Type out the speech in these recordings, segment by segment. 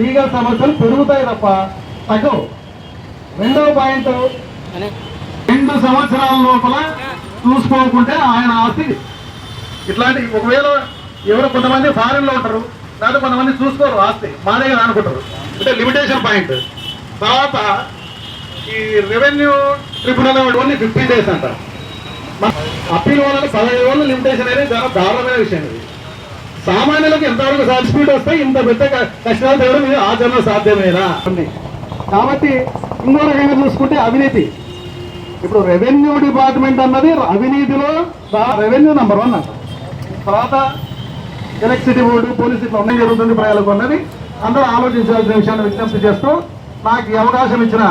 Legal సమస్యలు పెరుగుతాయి తప్ప తగ్గవు. రెండవ పాయింట్ రెండు సంవత్సరాల లోపల చూసుకోకుంటే ఆయన ఆస్తి ఇట్లాంటి ఒకవేళ ఎవరో కొంతమంది ఫారెన్లో ఉంటారు లేదా కొంతమంది చూసుకోరు ఆస్తి. మా దగ్గర అనుకుంటారు. అంటే లిమిటేషన్ పాయింట్ తర్వాత ఈ revenue tribunal only fifteen days అంట. అప్పీల్ వాళ్ళకి పదహైదు రోజులు లిమిటేషన్ అనేది చాలా దారుణమైన విషయం ఇది. సామాన్యులకు ఎంతవరకు సబ్సిడీ వస్తే ఇంత పెద్ద కష్టాలు తేవడం ఇది ఆచరణ సాధ్యమేనా? కాబట్టి ఇంకో రకంగా చూసుకుంటే అవినీతి. ఇప్పుడు రెవెన్యూ డిపార్ట్మెంట్ అన్నది అవినీతిలో రెవెన్యూ నెంబర్ వన్ అంట. తర్వాత ఎలక్ట్రిసిటీ బోర్డు పోలీస్ ఇట్లా ఉన్నాయి జరుగుతుంది ప్రజలకు అన్నది. అందరూ ఆలోచించాల్సిన విషయాన్ని విజ్ఞప్తి చేస్తూ నాకు ఈ అవకాశం ఇచ్చిన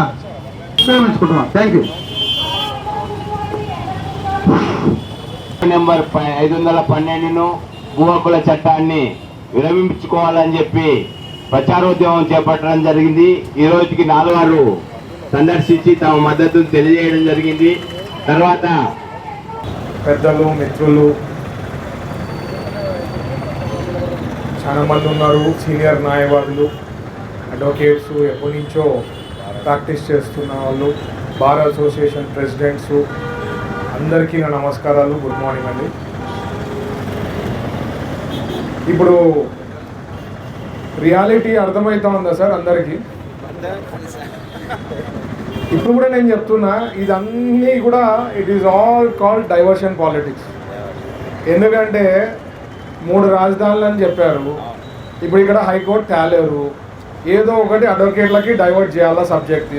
ఉపయోగించుకుంటున్నాను థ్యాంక్ యూ నెంబర్ ప- ఐదు వందల పన్నెండును భూ హక్కుల చట్టాన్ని విరమించుకోవాలని చెప్పి ప్రచారోద్యమం చేపట్టడం జరిగింది. ఈ రోజుకి నాలుగు సందర్శించి తమ మద్దతును తెలియజేయడం జరిగింది. తర్వాత పెద్దలు మిత్రులు చాలా మంది ఉన్నారు. సీనియర్ న్యాయవాదులు అడ్వకేట్స్ ఎప్పటి నుంచో ప్రాక్టీస్ చేస్తున్న వాళ్ళు బార్ అసోసియేషన్ ప్రెసిడెంట్స్ అందరికీ నా నమస్కారాలు. గుడ్ మార్నింగ్ అండి. ఇప్పుడు రియాలిటీ అర్థమవుతా ఉందా సార్ అందరికీ? ఇప్పుడు కూడా నేను చెప్తున్నా ఇదన్నీ కూడా it is all called diversion politics ఎందుకంటే మూడు రాజధానులు అని చెప్పారు. ఇప్పుడు ఇక్కడ హైకోర్టు తేలేరు. ఏదో ఒకటి అడ్వకేట్లకి డైవర్ట్ చేయాలా సబ్జెక్ట్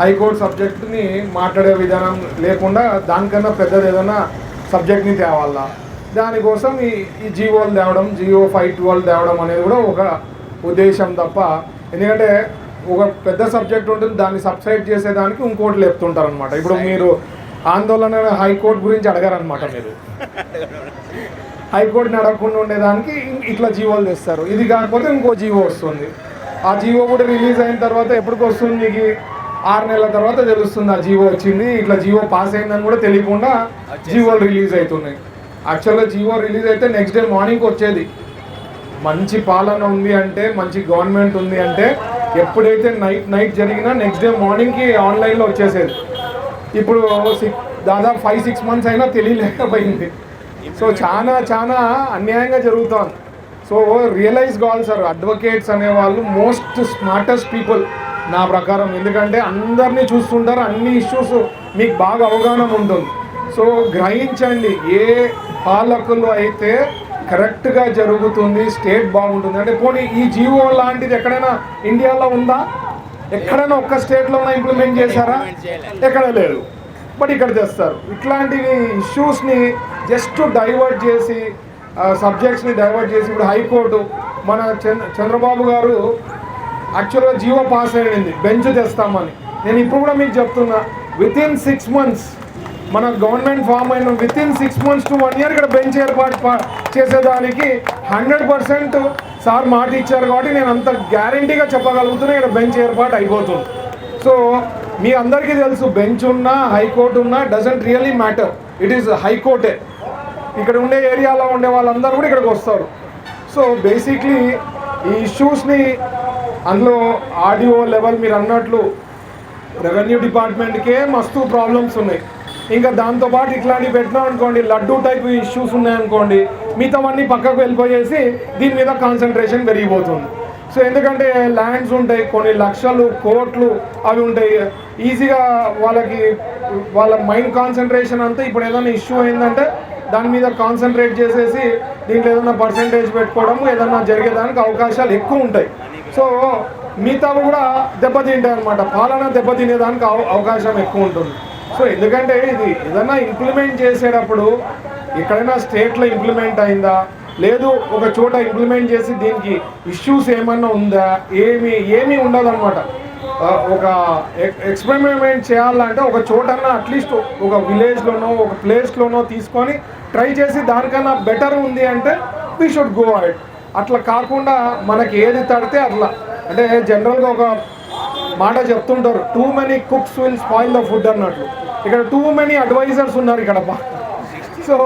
హైకోర్టు సబ్జెక్ట్ని మాట్లాడే విధానం లేకుండా దానికన్నా పెద్దది ఏదైనా సబ్జెక్ట్ని తేవాలా? దానికోసం ఈ ఈ జీవోలు తేవడం జియో ఫైవ్ ట్వెల్వ్ తేవడం అనేది కూడా ఒక ఉద్దేశం తప్ప ఎందుకంటే ఒక పెద్ద సబ్జెక్ట్ ఉంటుంది దాన్ని సబ్సైడ్ చేసేదానికి ఇంకోటి లేపుతుంటారు అనమాట ఇప్పుడు మీరు ఆందోళన హైకోర్టు గురించి అడగారనమాట మీరు. హైకోర్టుని అడగకుండా ఉండేదానికి ఇట్లా జీవోలు తెస్తారు. ఇది కాకపోతే ఇంకో జీవో వస్తుంది. ఆ జీవో కూడా రిలీజ్ అయిన తర్వాత ఎప్పటికి వస్తుంది మీకు ఆరు నెలల తర్వాత తెలుస్తుంది ఆ జీవో వచ్చింది ఇట్లా జీవో పాస్ అయిందని కూడా తెలియకుండా జీవోలు రిలీజ్ అవుతున్నాయి. యాక్చువల్గా జీవో రిలీజ్ అయితే నెక్స్ట్ డే మార్నింగ్ వచ్చేది. మంచి పాలన ఉంది అంటే మంచి గవర్నమెంట్ ఉంది అంటే ఎప్పుడైతే నైట్ నైట్ జరిగినా నెక్స్ట్ డే మార్నింగ్కి ఆన్లైన్లో వచ్చేసేది. ఇప్పుడు దాదాపు ఫైవ్ సిక్స్ మంత్స్ అయినా తెలియలేకపోయింది. సో చాలా చాలా అన్యాయంగా జరుగుతోంది సో రియలైజ్ కావాలి సార్ అడ్వకేట్స్ అనేవాళ్ళు మోస్ట్ స్మార్టెస్ట్ పీపుల్ నా ప్రకారం. ఎందుకంటే అందరినీ చూస్తుంటారు అన్ని ఇష్యూస్ మీకు బాగా అవగాహన ఉంటుంది. సో గ్రహించండి ఏ పాలకులు అయితే కరెక్ట్గా జరుగుతుంది స్టేట్ బాగుంటుంది. అంటే పోనీ ఈ జీవో లాంటిది ఎక్కడైనా ఇండియాలో ఉందా? ఎక్కడైనా ఒక్క స్టేట్లో ఇంప్లిమెంట్ చేశారా? ఎక్కడ లేదు. బట్ ఇక్కడ తెస్తారు ఇట్లాంటివి ఇష్యూస్ని జస్ట్ డైవర్ట్ చేసి సబ్జెక్ట్స్ని డైవర్ట్ చేసి ఇప్పుడు హైకోర్టు మన చంద్ర చంద్రబాబు గారు యాక్చువల్గా జీవో పాస్ అయ్యింది బెంచ్ తెస్తామని. నేను ఇప్పుడు కూడా మీకు చెప్తున్నా. విత్ ఇన్ సిక్స్ మంత్స్ మన గవర్నమెంట్ ఫామ్ అయిన within six months to one year ఇక్కడ బెంచ్ ఏర్పాటు చేసేదానికి హండ్రెడ్ పర్సెంట్ సార్ మాట ఇచ్చారు కాబట్టి నేను అంత గ్యారంటీగా చెప్పగలుగుతున్నా ఇక్కడ బెంచ్ ఏర్పాటు అయిపోతుంది. సో మీ అందరికీ తెలుసు బెంచ్ ఉన్నా హైకోర్టు ఉన్నా doesn't really matter it is హైకోర్టే ఇక్కడ ఉండే ఏరియాలో ఉండే వాళ్ళందరూ కూడా ఇక్కడికి వస్తారు. సో బేసిక్లీ ఈ ఇష్యూస్ని అందులో ఆడియో లెవెల్ మీరు అన్నట్లు రెవెన్యూ డిపార్ట్మెంట్కే మస్తు ప్రాబ్లమ్స్ ఉన్నాయి. ఇంకా దాంతోపాటు ఇట్లాంటివి పెట్టినాం అనుకోండి లడ్డూ టైప్ ఇష్యూస్ ఉన్నాయనుకోండి మిగతావన్నీ పక్కకు వెళ్ళిపోయేసి దీని మీద కాన్సన్ట్రేషన్ పెరిగిపోతుంది. సో ఎందుకంటే ల్యాండ్స్ ఉంటాయి కొన్ని లక్షలు కోట్లు అవి ఉంటాయి. ఈజీగా వాళ్ళకి వాళ్ళ మైండ్ కాన్సన్ట్రేషన్ అంతా ఇప్పుడు ఏదైనా ఇష్యూ అయిందంటే దాని మీద కాన్సన్ట్రేట్ చేసేసి దీంట్లో ఏదైనా పర్సంటేజ్ పెట్టుకోవడం ఏదైనా జరిగేదానికి అవకాశాలు ఎక్కువ ఉంటాయి. సో మిగతావి కూడా దెబ్బతింటాయి అనమాట పాలన దెబ్బతినేదానికి అవకాశం ఎక్కువ ఉంటుంది. సో ఎందుకంటే ఇది ఏదైనా ఇంప్లిమెంట్ చేసేటప్పుడు ఎక్కడైనా స్టేట్లో ఇంప్లిమెంట్ అయిందా? లేదు ఒక చోట ఇంప్లిమెంట్ చేసి దీనికి ఇష్యూస్ ఏమన్నా ఉందా? ఏమి ఏమీ ఉండదన్నమాట. ఒక ఎక్స్పెరిమెంట్ చేయాలంటే ఒక చోటన్నా అట్లీస్ట్ ఒక విలేజ్లోనో ఒక ప్లేస్లోనో తీసుకొని ట్రై చేసి దానికన్నా బెటర్ ఉంది అంటే వీ షుడ్ గో అట్ అట్లా కాకుండా మనకి ఏది తడితే అట్లా. అంటే జనరల్గా ఒక మాట చెప్తుంటారు too many cooks will spoil the food అన్నట్లు. ఇక్కడ టూ మెనీ అడ్వైజర్స్ ఉన్నారు ఇక్కడ సో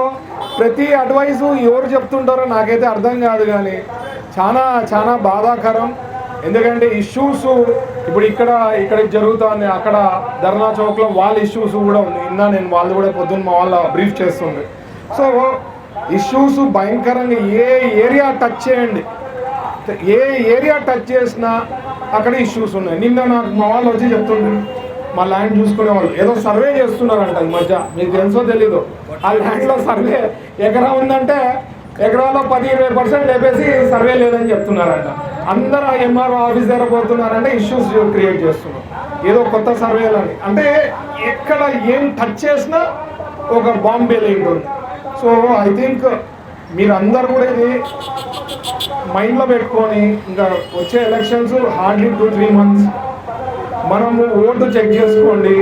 ప్రతి అడ్వైజు ఎవరు చెప్తుంటారో నాకైతే అర్థం కాదు కానీ చాలా చాలా బాధాకరం. ఎందుకంటే ఇష్యూస్ ఇప్పుడు ఇక్కడ ఇక్కడ జరుగుతుంది. అక్కడ ధర్నా చౌక్లో వాళ్ళ ఇష్యూస్ కూడా ఉంది నిన్న నేను వాళ్ళు కూడా పొద్దున్న మా వాళ్ళ బ్రీఫ్ చేస్తుంది సో ఇష్యూస్ భయంకరంగా ఏ ఏరియా టచ్ చేయండి. ఏ ఏరియా టచ్ చేసినా అక్కడ ఇష్యూస్ ఉన్నాయి. నిన్న నాకు మా వాళ్ళు వచ్చి చెప్తుండ్రు మా ల్యాండ్ చూసుకునే వాళ్ళు ఏదో సర్వే చేస్తున్నారంట ఈ మధ్య. మీకు తెలుసో తెలీదు. ఆ ల్యాండ్లో సర్వే ఎకరా ఉందంటే ఎకరాలో పది ఇరవై పర్సెంట్ లేపేసి సర్వే లేదని చెప్తున్నారంట. అందరూ ఎంఆర్ఓ ఆఫీస్ దగ్గర పోతున్నారంటే ఇష్యూస్ క్రియేట్ చేస్తున్నారు. ఏదో కొత్త సర్వేలని అంటే ఎక్కడ ఏం టచ్ చేసినా ఒక Bombay link so I think మీరందరూ కూడా ఇది మైండ్లో పెట్టుకొని ఇంకా వచ్చే elections hardly two three months మనము ఓటు చెక్ చేసుకోండి.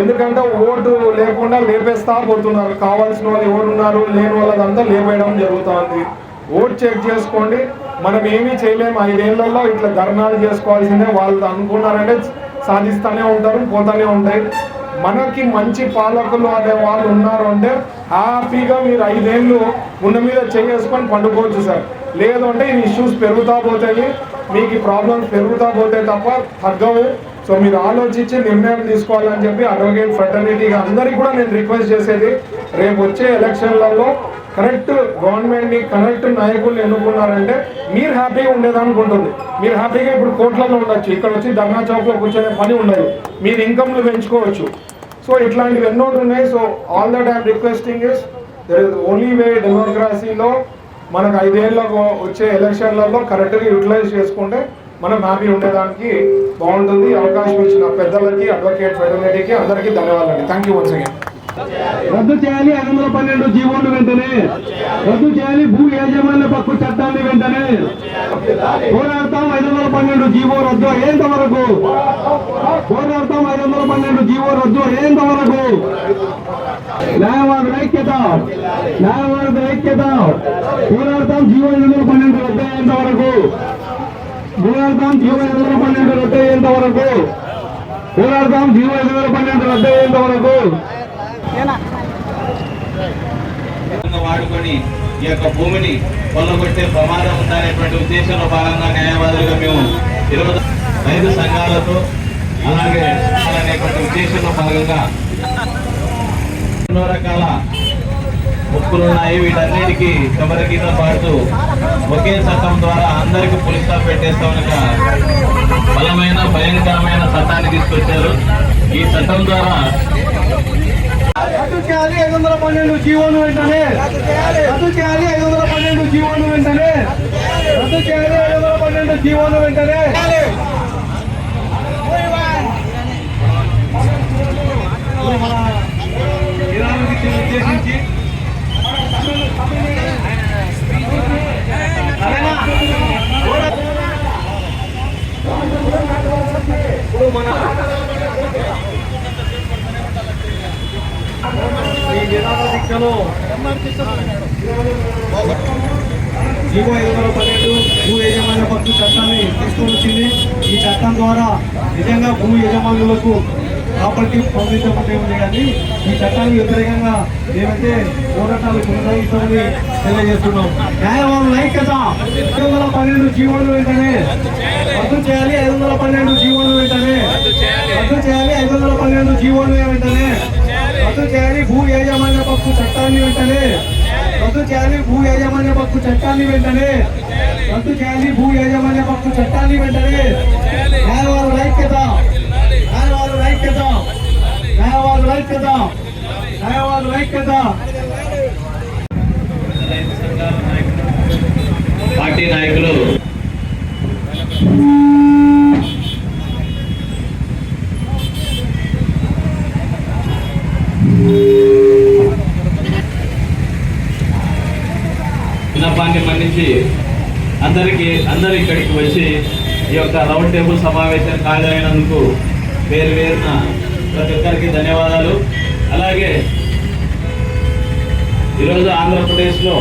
ఎందుకంటే ఓటు లేకుండా లేపేస్తా పోతున్నారు. కావాల్సిన వాళ్ళు ఎవరున్నారు లేని వాళ్ళదంతా లేపేయడం జరుగుతుంది. ఓటు చెక్ చేసుకోండి. మనం ఏమీ చేయలేము ఐదేళ్ళలో ఇట్లా ధర్నాలు చేసుకోవాల్సిందే. వాళ్ళు అనుకున్నారంటే సాధిస్తూనే ఉంటారు పోతూనే ఉంటాయి. మనకి మంచి పాలకులు అనే వాళ్ళు ఉన్నారు అంటే హ్యాపీగా మీరు ఐదేళ్ళు ఉన్న మీద చేసుకొని పండుకోవచ్చు సార్. లేదు అంటే ఈ ఇష్యూస్ పెరుగుతా పోతాయి. మీకు ఈ ప్రాబ్లమ్స్ పెరుగుతా పోతాయి తప్ప తగ్గవు. సో మీరు ఆలోచించి నిర్ణయం తీసుకోవాలని చెప్పి అడ్వకేట్ ఫ్రెటర్నిటీగా అందరికీ కూడా నేను రిక్వెస్ట్ చేసేది రేపు వచ్చే ఎలక్షన్లలో కరెక్ట్ గవర్నమెంట్ని కరెక్ట్ నాయకుల్ని ఎన్నుకున్నారంటే మీరు హ్యాపీగా ఉండేదనుకుంటుంది మీరు హ్యాపీగా ఇప్పుడు కోట్లలో ఉండొచ్చు. ఇక్కడ వచ్చి ధర్నా చౌక్లో కూర్చొనే పని ఉండదు. మీరు ఇన్కమ్లు పెంచుకోవచ్చు. సో ఇట్లాంటివి ఎన్నో ఉన్నాయి. So all that I'm requesting is there is only way డెమోక్రసీలో మనకు ఐదేళ్ళకు వచ్చే ఎలక్షన్లలో కరెక్ట్గా యూటిలైజ్ చేసుకుంటే మనం హ్యాపీ ఉండేదానికి బాగుంటుంది అవకాశం ఇచ్చిన పెద్దలకి అడ్వకేట్ ఫెడరేటీకి అందరికీ ధన్యవాదాలు. థ్యాంక్ యూ వన్స్ అగైన్ రద్దు చేయాలి ఐదు వందల పన్నెండు జీవోలు వెంటనే. రద్దు చేయాలి భూ యాజమాన్య హక్కు చట్టాన్ని వెంటనే. పోరాడతాం ఐదు వందల పన్నెండు జీవో రద్దు అయ్యేంత వరకు. పోరాడతాం ఐదు వందల పన్నెండు జీవో రద్దు అయ్యేంత వరకు. న్యాయవాదుల ఐక్యత. న్యాయవాదుల ఐక్యత. పోరాడతాం జీవో ఐదు వందల పన్నెండు రద్దు అయ్యేంత వరకు. పోరాడతాం జీవో ఐదు వేల పన్నెండు రద్దు అయ్యేంత వరకు. పోరాడతాం జీవో ఐదు వేల పన్నెండు రద్దు అయ్యేంత వరకు. వాడుకొని ఈ యొక్క భూమిని కొల్లగొట్టే ప్రమాదం ఉందనేటువంటి ఉద్దేశంలో భాగంగా న్యాయవాదులుగా మేము ఇరవై రైతు సంఘాలతో అలాగే అనేటువంటి ఉద్దేశంలో భాగంగా ఎన్నో రకాల ముక్కులు ఉన్నాయి వీటన్నిటికీ చివరికితో పాటు ఒకే చట్టం ద్వారా అందరికీ పులి స్టాప్ పెట్టేస్తామని బలమైన భయంకరమైన చట్టాన్ని తీసుకొచ్చారు. ఈ చట్టం ద్వారా రద్దు చేయాలి ఐదు వందల పన్నెండు జీవోను వెంటనే. రద్దు చేయాలి ఐదు వందల పన్నెండు జీవోను వెంటనే. రద్దు చేయాలి ఐదు వందల పన్నెండు జీవోను వెంటనే. నిరాకరించి మన ఈ దీక్షలో జీవో ఐదు వందల పన్నెండు భూ యజమాన్య పట్టు చట్టాన్ని తీసుకొని వచ్చింది ఈ చట్టం ద్వారా నిజంగా భూ యజమానులకు ప్రాపర్టీ పొందించబడి ఉంది కానీ ఈ చట్టానికి వ్యతిరేకంగా మేమైతే పోరాటాలు కొనసాగిస్తామని తెలియజేస్తున్నాం న్యాయవాదుల ఐక్యత ఐదు వందల పన్నెండు జీవోలు వెంటనే రద్దు చేయాలి ఐదు వందల పన్నెండు జీవో చేయాలి భూ యాజమాన్య పక్కు చట్టాన్ని వెంటనే. రద్దు చేయాలి భూ యాజమాన్య పక్కు చట్టాన్ని వెంటనే. న్యాయవాదుల ఐక్యత. న్యాయవాదుల ఐక్యత. న్యాయవాదుల ఐక్యత. న్యాయవాదుల ఐక్యత. రైతు సంఘాల నాయకులు, పార్టీ నాయకులు విన్నపాన్ని మన్నించి అందరికీ అందరు ఇక్కడికి వచ్చి ఈ యొక్క రౌండ్ టేబుల్ సమావేశం హాజరైనందుకు వేరు వేరున ప్రతి ఒక్కరికి ధన్యవాదాలు. అలాగే ఈరోజు ఆంధ్రప్రదేశ్లో